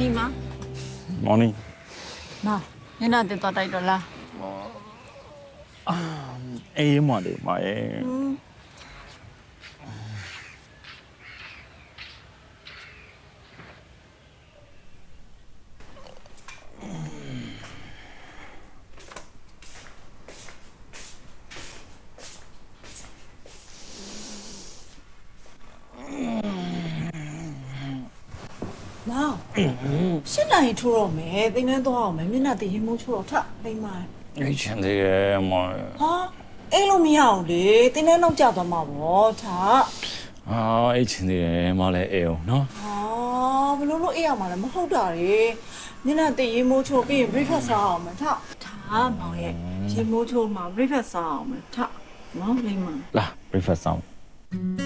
နီမ morning နာညနာတက်တော့တိုက်တော့လား အေးမလေးမရဲ့ မောင်ရှင်းနိုင်ထိုးတော့မယ်တင်းနှန်းသွားအောင်မယ်မျက်နှာတည်ရင်မိုးချိုးတော့ထလိမ့်ပါအေးချင်သေးရဲ့မရဲ့ဟာအဲ့လိုမရအောင်လေတင်းနှန်းတော့ကြာသွားမှာပေါ့ထအာအေးချင်သေးရဲ့မလည်းအေးအောင်နော်ဟာဘလို့လို့အေးရမှာလဲမဟုတ်တာလေမျက်နှာတည်ရင်မိုးချိုးပြီးရင် breakfast စားအောင်မယ်ထထမောင်ရဲ့ရင်မိုးချိုးမှာ breakfast စားအောင်မယ်ထမောင်လိမ့်ပါလာ breakfast ဆောင်ဟ